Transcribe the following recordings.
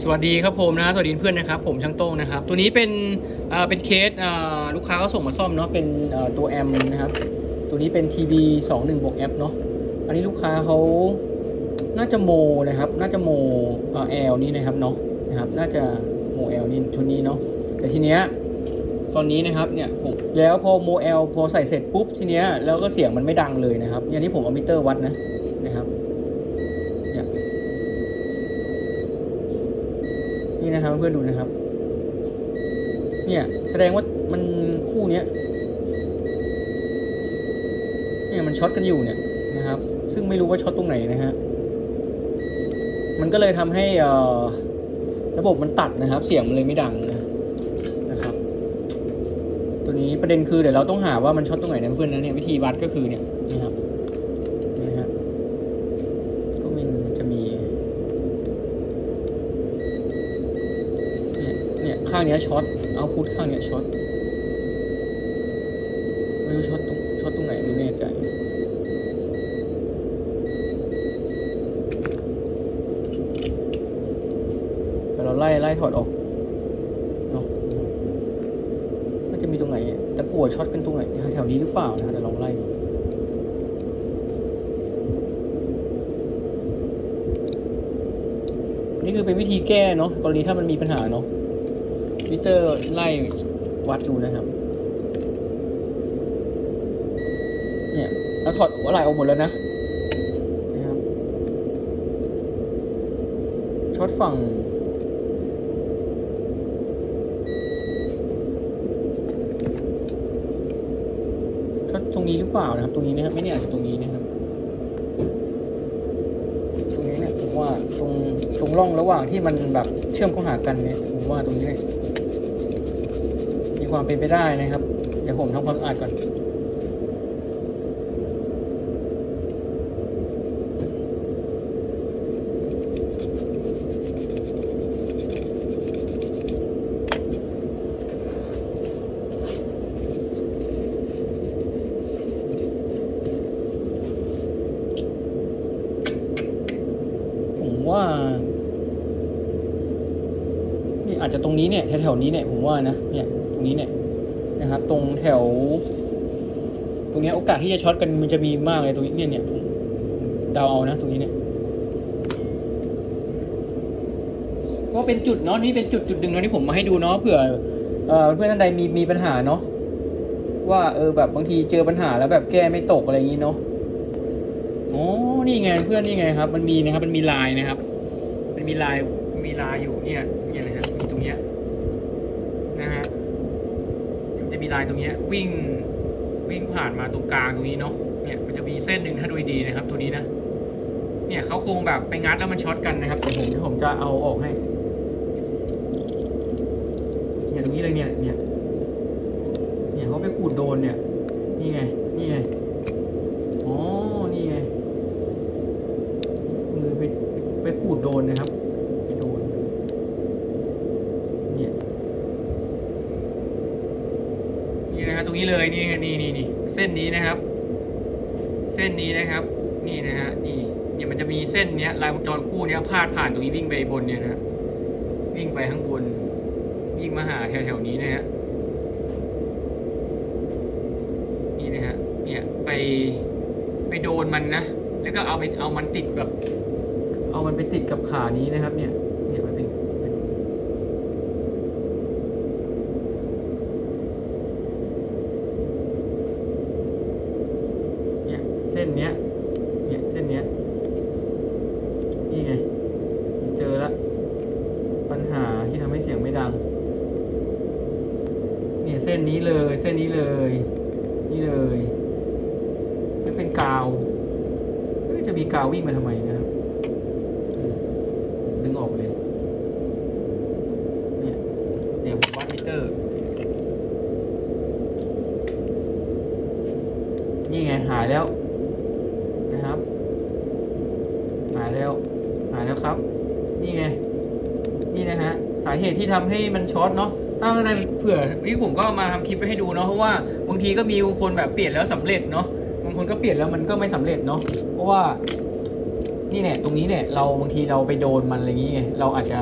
สวัสดีครับผมนะสวัสดีเพื่อนนะครับผมช่างโต้งนะครับ ตัวนี้เป็นเอ่อเป็นเคสเอ่อลูกค้าเขาส่งมาซ่อมเนาะเป็นเอ่อตัวแอมนะครับ ตัวนี้เป็น TB 2 1บวก F เนาะอันนี้ลูกค้าเขาน่าจะโมนะครับ น่าจะโมเอ่อ L นี่นะครับเนาะนะครับ น่าจะโม L นี่ชุดนี้เนาะแต่ทีเนี้ยตอนนี้นะครับเนี่ยผมแล้วพอโม L พอใส่เสร็จปุ๊บทีเนี้ยแล้วก็เสียงมันไม่ดังเลยนะครับอย่างที่ผมเอามิเตอร์วัดนะนะครับเนี่ย นะครับเพื่อนดูนะครับ เนี่ยแสดงว่ามันคู่เนี้ยเนี่ยมันช็อตกันอยู่เนี่ยนะครับ ซึ่งไม่รู้ว่าช็อตตรงไหนนะฮะมันก็เลยทำให้เอ่อระบบมันตัดนะครับ เสียงมันเลยไม่ดังนะนะครับ ตัวนี้ประเด็นคือเดี๋ยวเราต้องหาว่ามันช็อตตรงไหนนะเพื่อนนะเนี่ยวิธีวัดก็คือเนี่ยนะครับนี่นะฮะก็มันจะมี เนี่ยเนี่ยข้างเนี้ยช็อตเอาพุทข้างเนี้ยช็อตไม่รู้ช็อตตรงช็อตตรงไหนไม่แน่ใจแต่เราไล่ไล่ถอดออกเนาะมันจะมีตรงไหนตะกั่วช็อตกันตรงไหนแถวนี้หรือเปล่านะเดี๋ยวลองไล่นี่คือเป็นวิธีแก้เนาะกรณีถ้ามันมีปัญหาเนาะ มิเตอร์ไล่วัดดูนะครับ เนี่ยเราถอดหัวไหล่ออกหมดแล้วนะนะครับช็อตฝั่งช็อตตรงนี้หรือเปล่านะครับ ตรงนี้นะครับ ไม่แน่อาจจะตรงนี้นะครับตรงนี้เนี่ยผมว่าตรงตรงร่องระหว่างที่มันแบบเชื่อมเข้าหากันเนี่ยผมว่าตรงนี้เนี่ย ความเป็นไปได้นะครับ เดี๋ยวผมทำความสะอาดก่อน ผมว่า นี่อา จจะตรงนี้เนี่ยแถวๆนี้เนี่ยผมว่านะเนี่ยตรงนี้เนี่ยนะครับ ตรงแถว ตรงเนี้ยโอกาสที่จะช็อตกันมันจะมีมากเลยตรงนี้เนี่ยเนี่ยผมเดาเอานะ ตรงนี้เนี่ยก็เป็นจุดเนาะนี่เป็นจุดจุดหนึ่งเนาะที่ผมมาให้ดูเนาะเผื่อเอ่อเพื่อนท่านใดมีมีปัญหาเนาะว่าเออแบบบางทีเจอปัญหาแล้วแบบแก้ไม่ตกอะไรอย่างนี้เนาะอ๋อนี่ไงเพื่อนนี่ไงครับ มันมีนะครับ มันมีลายนะครับ มันมีลาย มีลายอยู่เนี่ยเนี่ยนะฮะมีตรงเนี้ยนะฮะมันจะมีลายตรงเนี้ยวิ่งวิ่งผ่านมาตรงกลางตรงนี้เนาะเนี่ยมันจะมีเส้นหนึ่งถ้าดูดีนะครับ ตัวนี้นะเนี่ยเขาคงแบบไปงัดแล้วมันช็อตกันนะครับผมเดี๋ยวผมจะเอาออกให้เนี่ยตรงนี้เลยเนี่ยเนี่ยเนี่ยเขาไปขูดโดนเนี่ย นี่ไง นี่ไงอ๋อนี่ไงมือไปไปขูดโดนนะครับ ไปโดน เนี่ย นี่นะฮะต รงนี้เลยนี่นี่นี่นี่เส้นนี้นะครับ เส้นนี้นะครับ นี่นะฮะนี่เนี่ยมันจะมีเส้นเนี้ยลายวงจรคู่เนี้ยพาดผ่านตรงนี้วิ่งไปบนเนี่ยนะฮะวิ่งไปข้างบนวิ่งมาหาแถวๆนี้นะฮะนี่นะฮะเนี่ยไปไปโดนมันนะแล้วก็เอาไปเอามันติดแบบ เอามันไปติดกับขานี้นะครับ เนี่ย เนี่ยมันเป็นเป็นเนี่ย เนี้ยเนี่ยเส้นเนี้ยนี่ไง เจอละปัญหาที่ทำให้เสียงไม่ดัง เนี่ยเส้นนี้เลยเส้นนี้เลย นี่เลยไม่เป็นกาวเอ้ยจะมีกาววิ่งมาทำไมนะครับดึงออกเลยเนี่ยเนี่ยผมวัดมิเตอร์นี่ไงหายแล้วนะครับ หายแล้ว หายแล้ว ครับ นี่ไง นี่นะฮะ สาเหตุที่ทำให้มันช็อตเนาะ ถ้าอะไรเผื่อนี่ผมก็มาทำคลิปไว้ให้ดูเนาะ เพราะว่าบางทีก็มีคนแบบเปลี่ยนแล้วสำเร็จเนาะ บางคนก็เปลี่ยนแล้วมันก็ไม่สำเร็จเนาะ เพราะว่า นี่เนี่ยตรงนี้เนี่ย เราบางทีเราไปโดนมันอะไรอย่างเงี้ยเราอาจจะ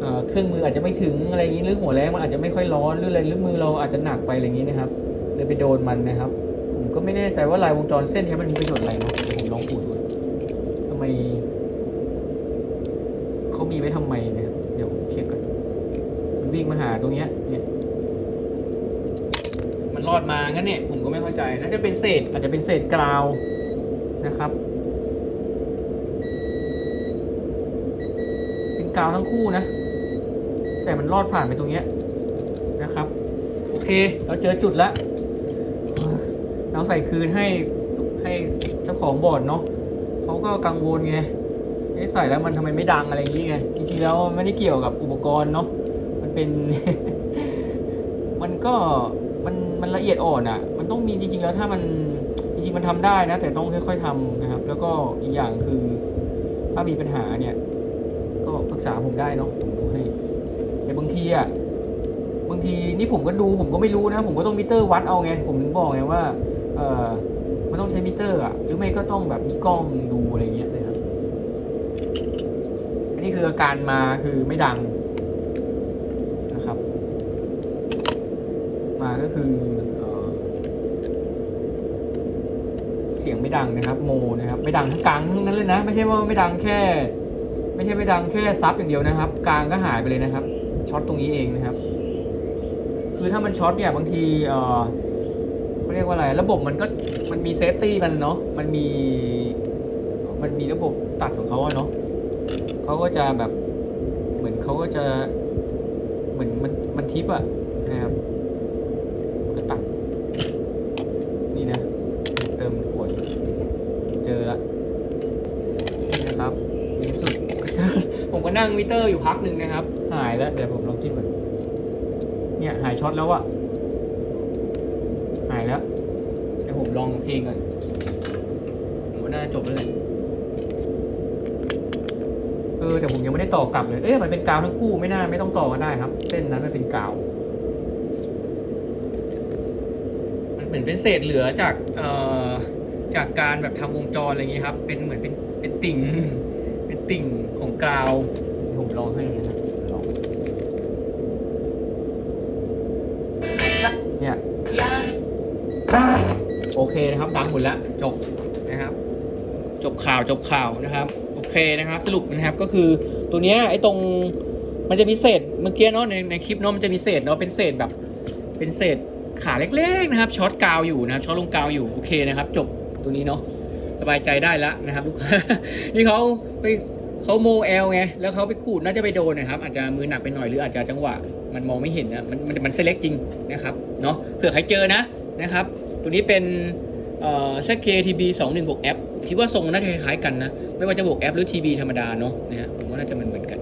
เเครื่องมืออาจจะไม่ถึงอะไรอย่างนี้หรือหัวแรงมันอาจจะไม่ค่อยร้อนหรืออะไรหรือมือเราอาจจะหนักไปอะไรอย่างนี้นะครับเลยไปโดนมันนะครับ ผมก็ไม่แน่ใจว่าลายวงจรเส้นนี้มันมีประโยชน์อะไรเนาะเดี๋ยวผมลองขูดดูทำไม เขามีไว้ทำไมเนะครับเดี๋ยวผมเช็คก่อนมันวิ่งมาหาตรงเนี้ยเนี่ยมันรอดมางั้นเนี่ยผมก็ไม่เข้าใจน่าจะเป็นเศษอาจจะเป็นเศษกราวนะครับ เป็นกาวทั้งคู่นะ แต่มันรอดผ่านไปตรงเนี้ยนะครับ โอเค เราเจอจุดแล้วเราใส่คืนให้ให้เจ้าของบอร์ดเนาะเขาก็กังวลไง เอ๊ะใส่แล้วมันทำไมไม่ดังอะไรอย่างงี้ไงจริงๆแล้วไม่ได้เกี่ยวกับอุปกรณ์เนาะมันเป็น มันก็มันมันละเอียดอ่อนอะ่ะ มันต้องมีจริงๆแล้วถ้ามันจริงๆมันทำได้นะ แต่ต้องค่อย ๆทำนะครับ แล้วก็อีกอย่างคือถ้ามีปัญหาเนี่ย ก็ปรึกษาผมได้เนาะผมดูให้แต่บางทีอะบางทีนี่ผมก็ดูผมก็ไม่รู้นะ ผมก็ต้องมิเตอร์วัดเอาไง ผมถึงบอกไงว่า เออมันต้องใช้มิเตอร์อะหรือไม่ก็ต้องแบบมีกล้องดูอะไรเงี้ยนะครับ นนี้คืออาการมาคือไม่ดังนะครับ มาก็คือเสียงไม่ดังนะครับ โมนะครับ ไม่ดังทั้งกลางทั้งนั้นเลยนะ ไม่ใช่ว่าไม่ดังแค่ ไม่ใช่ไม่ดังแค่ซับอย่างเดียวนะครับ กลางก็หายไปเลยนะครับช็อตตรงนี้เองนะครับ คือถ้ามันช็อตเนี่ยบางทีเออเขาเรียกว่าอะไร ระบบมันก็มันมีเซฟตี้มันเนาะมันมีมันมีระบบตัดของเขาเนาะ เขาก็จะแบบเหมือนเขาก็จะเหมือนมันมันทิปอะนะครับก็ตัดนี่นะ เติมขวดเจอละนี่นะครับในที่สุดผมก็นั่งมิเตอร์อยู่พักหนึ่งนะครับ หายแล้วเดี๋ยวผมลองจิ้มก่อนเนี่ยหายช็อตแล้วอะหายแล้วเดี๋ยวผมลองเพลงก่อนผมว่าน่าจบแล้วแหละ ออแต่ผมยังไม่ได้ต่อกลับเลย เอ๊ะมันเป็นกาวทั้งคู่ไม่น่าไม่ต้องต่อกันได้ครับ เส้นนั้นมันเป็นกาว มันเหมือนเป็นเศษเหลือจากเอ่อจากการแบบทำวงจรอะไรอย่างงี้ครับ เป็นเหมือนเป็นเป็นติ่ง เป็นติ่งของกราวเดี๋ยวผมลองให้นะครับลองเนี่ยโอเคนะครับดังหมดแล้วจบนะครับ จบข่าวจบข่าวนะครับ โอเคนะครับ สรุปนะครับก็คือตัวเนี้ยไอ้ตรงมันจะมีเศษเมื่อกี้เนาะในในคลิปเนาะมันจะมีเศษเนาะเป็นเศษแบบ เป็นเศษขาเล็กๆนะครับช็อตกาวอยู่นะครับช็อตลงกาวอยู่โอเคนะครับ จบตัวนี้เนาะสบายใจได้แล้วนะครับลูกนี่เขาไปเขาโมเอลไงแล้วเขาไปขูดน่าจะไปโดนนะครับอาจจะมือหนักไปหน่อยหรืออาจจะจังหวะ มันมองไม่เห็นนะมันมันมันเซเล็กจริงนะครับเนาะเผื่อใครเจอนะนะครับ ตัวนี้เป็นเอ่อ ZKTB 2 1บวกแอปคิดว่าทรงน่าจะคล้ายๆกันนะ ไม่ว่าจะบวกแอปหรือทีวีธรรมดาเนาะนะฮะผมว่าน่าจะเหมือนเหมือนกัน